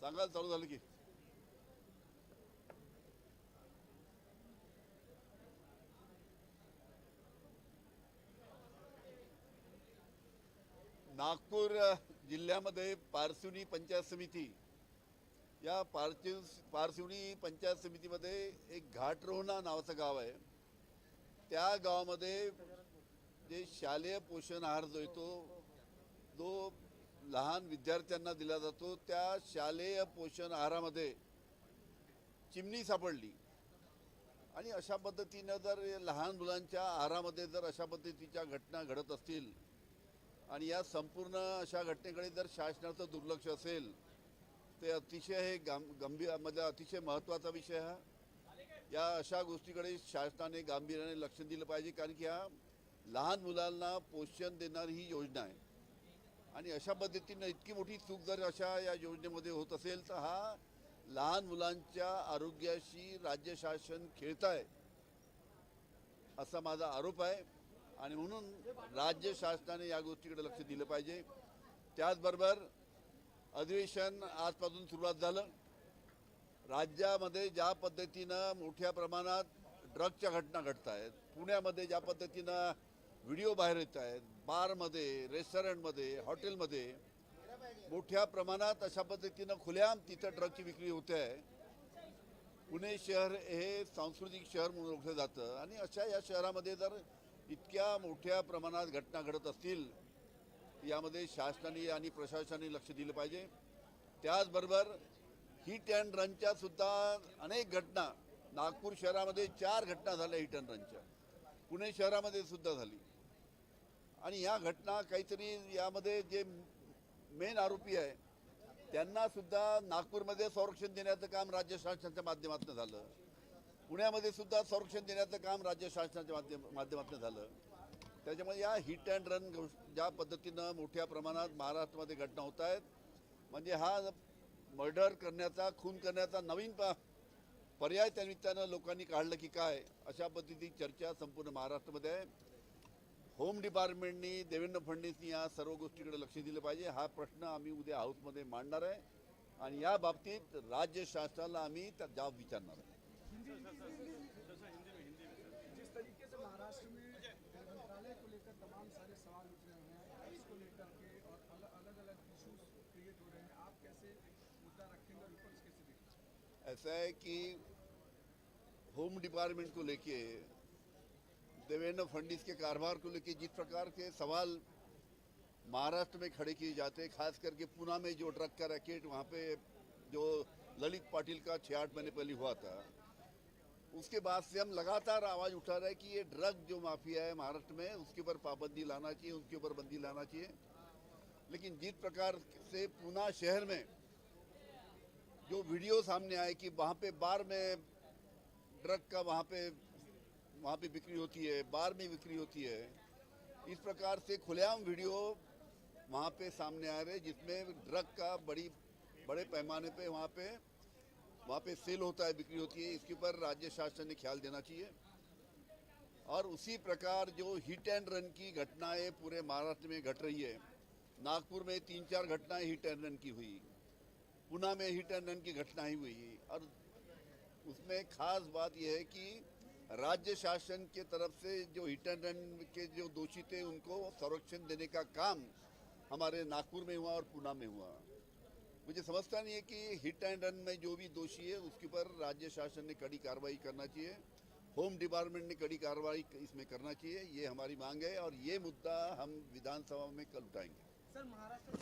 सांगायला चालू झालं की. नागपूर जिल्ह्यामध्ये पारसिवनी पंचायत समिती. या पारसि पारसिवनी पंचायत समितीमध्ये एक घाटरोहणा नावाचं गाव आहे. त्या गावामध्ये जे शालेय पोषण आहार जो येतो जो लहान विद्यार्थ्यांना दिला जातो त्या शालेय पोषण आहारामध्ये चिमणी सापडली. आणि अशा पद्धतीनं जर लहान मुलांच्या आहारामध्ये जर अशा पद्धतीच्या घटना घडत असतील आणि या संपूर्ण अशा घटनेकडे जर शासनाचं दुर्लक्ष असेल ते अतिशय हे गां गंभीर म्हणजे अतिशय महत्त्वाचा विषय हा. या अशा गोष्टीकडे शासनाने गांभीर्याने लक्ष दिलं पाहिजे कारण की हा लहान मुलांना पोषण देणारी ही योजना आहे. आणि अशा पद्धतीनं इतकी मोठी चूक जर अशा या योजनेमध्ये होत असेल तर हा लहान मुलांच्या आरोग्याशी राज्य शासन खेळत आहे असा माझा आरोप आहे. आणि म्हणून राज्य शासनाने या गोष्टीकडे लक्ष दिलं पाहिजे. त्याचबरोबर अधिवेशन आजपासून सुरुवात झालं. राज्यामध्ये ज्या पद्धतीनं मोठ्या प्रमाणात ड्रगच्या घटना घडत आहेत पुण्यामध्ये ज्या पद्धतीनं व्हिडिओ बाहेर येत आहेत बारमध्ये रेस्टॉरंटमध्ये हॉटेलमध्ये. मोठ्या प्रमाणात अशा पद्धतीनं खुलेआम तिथं ड्रगची विक्री होते आहे. पुणे शहर हे सांस्कृतिक शहर म्हणून ओळखलं जातं. आणि अशा या शहरामध्ये जर इतक्या मोठ्या प्रमाणात घटना घडत असतील यामध्ये शासनाने आणि प्रशासनाने लक्ष दिलं पाहिजे. त्याचबरोबर हिट अँड रनच्या सुद्धा अनेक घटना. नागपूर शहरामध्ये चार घटना झाल्या हिट अँड रनच्या पुणे शहरामध्ये सुद्धा झाली. आणि या घटना काहीतरी यामध्ये जे मेन आरोपी आहे त्यांना सुद्धा नागपूरमध्ये संरक्षण देण्याचं काम राज्य शासनाच्या माध्यमातून झालं. पुण्यामध्ये सुद्धा संरक्षण देण्याचं काम राज्य शासनाच्या माध्यम माध्यमातून झालं. त्याच्यामुळे या हिट अँड रन ज्या पद्धतीनं मोठ्या प्रमाणात महाराष्ट्रामध्ये घटना होत आहेत म्हणजे हा मर्डर करण्याचा खून करण्याचा नवीन प पर्याय त्यानिमित्तानं लोकांनी काढलं की काय अशा पद्धतीची चर्चा संपूर्ण महाराष्ट्रामध्ये आहे. होम डिपार्टमेंटनी देवेंद्र फडणवीसनी या सर्व गोष्टीकडे लक्ष दिलं पाहिजे. हा प्रश्न आम्ही उद्या हाऊसमध्ये मांडणार आहे. आणि या बाबतीत राज्य शासनाला आम्ही त्या जाब विचारणार आहे. हैं? ऐसा है कि होम डिपार्टमेंट को लेके देवेंद्र फडणवीस के कारोबार को लेके जिस प्रकार के सवाल महाराष्ट्र में खड़े किए जाते हैं, खास करके पूना में जो ड्रग का रैकेट वहाँ पे जो ललित पाटिल का छः आठ महीने पहले हुआ था, उसके बाद से हम लगातार आवाज़ उठा रहे हैं कि ये ड्रग जो माफिया है महाराष्ट्र में, उसके ऊपर पाबंदी लाना चाहिए, उसके ऊपर बंदी लाना चाहिए। लेकिन जिस प्रकार से पूना शहर में जो वीडियो सामने आए कि वहाँ पे बार में ड्रग का वहाँ पे वहाँ पे बिक्री होती है, बार में बिक्री होती है। इस प्रकार से खुलेआम वीडियो वहाँ पे सामने आ रहे जिसमें ड्रग का बड़ी, बड़े पैमाने पे वहाँ पे वहाँ पे सेल होता है, बिक्री होती है। इसके ऊपर राज्य शासन ने ख्याल देना चाहिए। और उसी प्रकार जो हिट एंड रन की घटनाएँ पूरे महाराष्ट्र में घट रही है, नागपुर में तीन चार घटनाएँ हिट एंड रन की हुई, पुणे में हिट एंड रन की घटनाएँ हुई। और उसमें खास बात यह है कि राज्य शासन के तरफ़ से जो हिट एंड रन के जो दोषी थे, उनको संरक्षण देने का काम हमारे नागपुर में हुआ और पूना में हुआ। मुझे समझता नहीं है कि हिट एंड रन में जो भी दोषी है, उसके ऊपर राज्य शासन ने कड़ी कार्रवाई करना चाहिए। होम डिपार्टमेंट ने कड़ी कार्रवाई इसमें करना चाहिए, ये हमारी मांग है और ये मुद्दा हम विधानसभा में कल उठाएँगे। सर, महाराष्ट्र